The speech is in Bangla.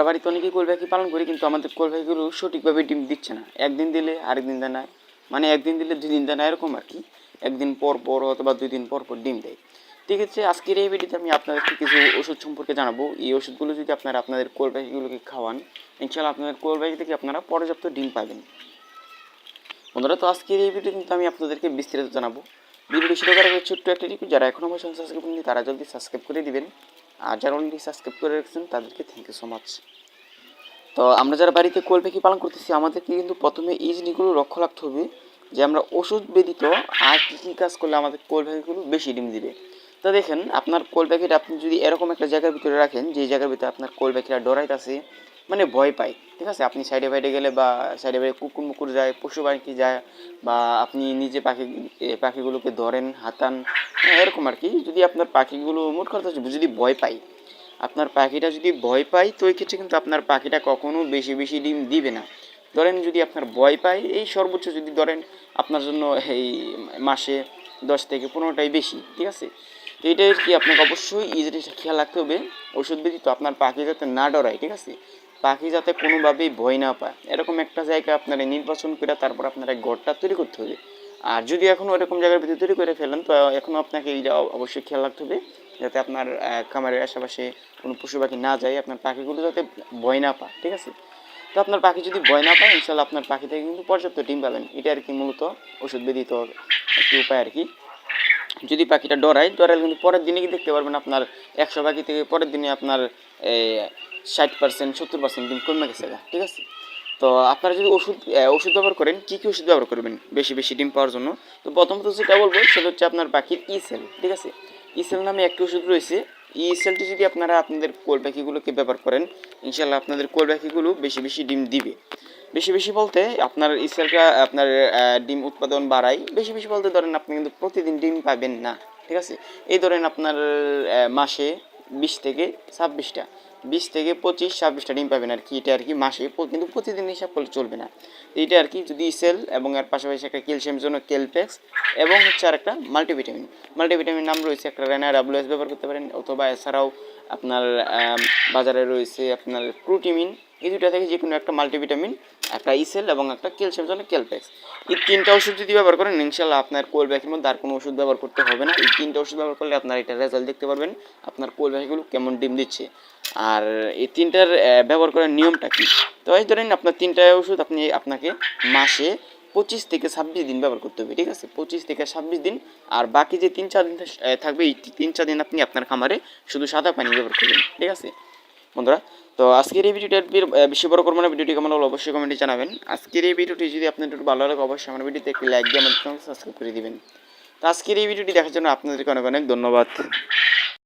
আমরা বাড়িতে অনেকে কোল পালন করি, কিন্তু আমাদের কোল সঠিকভাবে ডিম দিচ্ছে না। একদিন দিলে আরেকদিন দেয় না। মানে একদিন দিলে দুই দিন দেয় না, এরকম আর কি। একদিন পর পর অথবা দুই দিন পর পর ডিম দেয়। ঠিক আছে, আজকের এই ভিডিওতে আমি আপনাদেরকে কিছু ওষুধ সম্পর্কে জানাব। এই ওষুধগুলো যদি আপনারা আপনাদের কোল খাওয়ান ইনশাল্লাহ আপনাদের কোল থেকে আপনারা পর্যাপ্ত ডিম পাবেন। বন্ধুরা, তো আজকের এই ভিডিও কিন্তু আমি আপনাদেরকে বিস্তারিত জানাব। ভিডিওটি শুরু করার আগে ছোট্ট একটা রিকু যারা এখনও আমার সাবস্ক্রাইব করেনি তারা জলদি সাবস্ক্রাইব করে দিবেন। আর যারা অলরেডি সাবস্ক্রাইব করে রেখেছেন, তাদেরকে থ্যাংক ইউ সো মাচ তো আমরা যারা বাড়িতে কোল পাখি পালন করতেছি আমাদেরকে কিন্তু প্রথমে এই জিনিসগুলো লক্ষ্য রাখতে হবে যে আমরা ওষুধ ব্যতীত আর কী কী কাজ করলে আমাদের কোল পাখিগুলো বেশি ডিম দিবে। তো দেখেন আপনার কোল পাখিটা আপনি যদি এরকম একটা জায়গার ভিতরে রাখেন যে জায়গার ভিতরে আপনার কোল পাখিরা ডরাইতেছে মানে ভয় পায় ঠিক আছে? আপনি সাইডে বাইডে গেলে বা সাইডে বাইরে কুকুর মুকুর যায় পশু পাখি যায় বা আপনি নিজে পাখি পাখিগুলোকে ধরেন হাতান হ্যাঁ, এরকম আর কি। যদি আপনার পাখিগুলো মোট কথা যদি ভয় পায় আপনার পাখিটা যদি ভয় পায়, তো ক্ষেত্রে কিন্তু আপনার পাখিটা কখনো বেশি বেশি ডিম দিবে না। ধরেন যদি আপনার ভয় পায়, এই সর্বোচ্চ যদি ধরেন আপনার জন্য এই মাসে দশ থেকে পনেরোটাই বেশি, ঠিক আছে? তো এটাই কি আপনাকে অবশ্যই এই জিনিসটা খেয়াল রাখতে হবে। ওষুধ ব্যতীত আপনার পাখি যাতে না ডরায়, ঠিক আছে? পাখি যাতে কোনোভাবেই ভয় না পায়। এরকম একটা জায়গা আপনারা নির্বাচন করে তারপর আপনার ঘরটা তৈরি করতে হবে। আর যদি এখনও এরকম জায়গার ভিতরে তৈরি করে ফেলেন, তো এখনও আপনাকে এইটা অবশ্যই খেয়াল রাখতে হবে। যাতে আপনার খামারের আশেপাশে কোনো পশু পাখি না যায়, আপনার পাখিগুলো যাতে ভয় না পায়, ঠিক আছে? তো আপনার পাখি যদি ভয় না পায়, ইনশাল্লাহ আপনার পাখি থেকে কিন্তু পর্যাপ্ত ডিম পাবেন। এটা আর কি মূলত ওষুধ ব্যতীত একটি উপায় আর কি। যদি পাখিটা ডরায়, ডরালে কিন্তু পরের দিনে দেখতে পারবেন আপনার একশো পাখি থেকে পরের দিনে আপনার ষাট পার্সেন্ট সত্তর পার্সেন্ট ডিম কমে গেছে ঠিক আছে? তো আপনারা যদি ওষুধ ওষুধ ব্যবহার করেন, কী কী ওষুধ ব্যবহার করবেন বেশি বেশি ডিম পাওয়ার জন্য? তো প্রথমত যেটা বলব, সেটা হচ্ছে আপনার পাখির ই সেল ঠিক আছে? ই সেল নামে একটি ওষুধ রয়েছে। ই সেলটি যদি আপনারা আপনাদের কোল পাখিগুলোকে ব্যবহার করেন ইনশাল্লাহ আপনাদের কোল পাখিগুলো বেশি বেশি ডিম দিবে। বেশি বেশি বলতে আপনার ই সেলটা আপনার ডিম উৎপাদন বাড়ায়। বেশি বেশি বলতে ধরেন আপনি কিন্তু প্রতিদিন ডিম পাবেন না, ঠিক আছে? এই ধরেন আপনার মাসে বিশ থেকে ছাব্বিশটা। বিশ থেকে পঁচিশ ছাব্বিশটা ডিম পাবেন আর কি। এটা আর কি মাসে কিন্তু প্রতিদিন হিসাব করলে চলবে না। এটা আর কি যদি সেল এবং এর পাশাপাশি একটা ক্যালসিয়ামের জন্য কেলপেক্স এবং হচ্ছে আর একটা মাল্টিভিটামিন। মাল্টিভিটামিন নাম রয়েছে একটা রেনা ডাব্লিউএস ব্যবহার করতে পারেন অথবা এছাড়াও আপনার বাজারে রয়েছে আপনার প্রোটিমিন এই দুটা থেকে যে কোনো একটা মাল্টিভিটামিন, একটা ইসেল এবং একটা ক্যালসিয়াম জন্য ক্যালপেক্স এই তিনটা ওষুধ যদি ব্যবহার করেন ইনশাল্লাহ আপনার কোল ব্যাগের মধ্যে আর কোনো ওষুধ ব্যবহার করতে হবে না। এই তিনটা ওষুধ ব্যবহার করলে আপনার এটা রেজাল্ট দেখতে পারবেন, আপনার কোল ব্যাগগুলো কেমন ডিম দিচ্ছে। আর এই তিনটার ব্যবহার করার নিয়মটা কী? তো এই ধরেন আপনার তিনটা ওষুধ আপনি, আপনাকে মাসে পঁচিশ থেকে ছাব্বিশ দিন ব্যবহার করতে হবে, ঠিক আছে? পঁচিশ থেকে ছাব্বিশ দিন, আর বাকি যে তিন, চার দিন থাকবে, এই তিন, চার দিন আপনি আপনার খামারে শুধু সাদা পানি ব্যবহার করবেন, ঠিক আছে? বন্ধুরা, তো আজকের এই ভিডিওটা বেশি বড় করব না, ভিডিওটি কেমন হলো অবশ্যই কমেন্টে জানাবেন। আজকের এই ভিডিওটি যদি আপনাদের একটু ভালো লাগে, অবশ্যই আমার ভিডিওতে একটি লাইক দিয়ে আমাদের সাবস্ক্রাইব করে দিবেন। তো আজকের এই ভিডিওটি দেখার জন্য আপনাদেরকে অনেক অনেক ধন্যবাদ।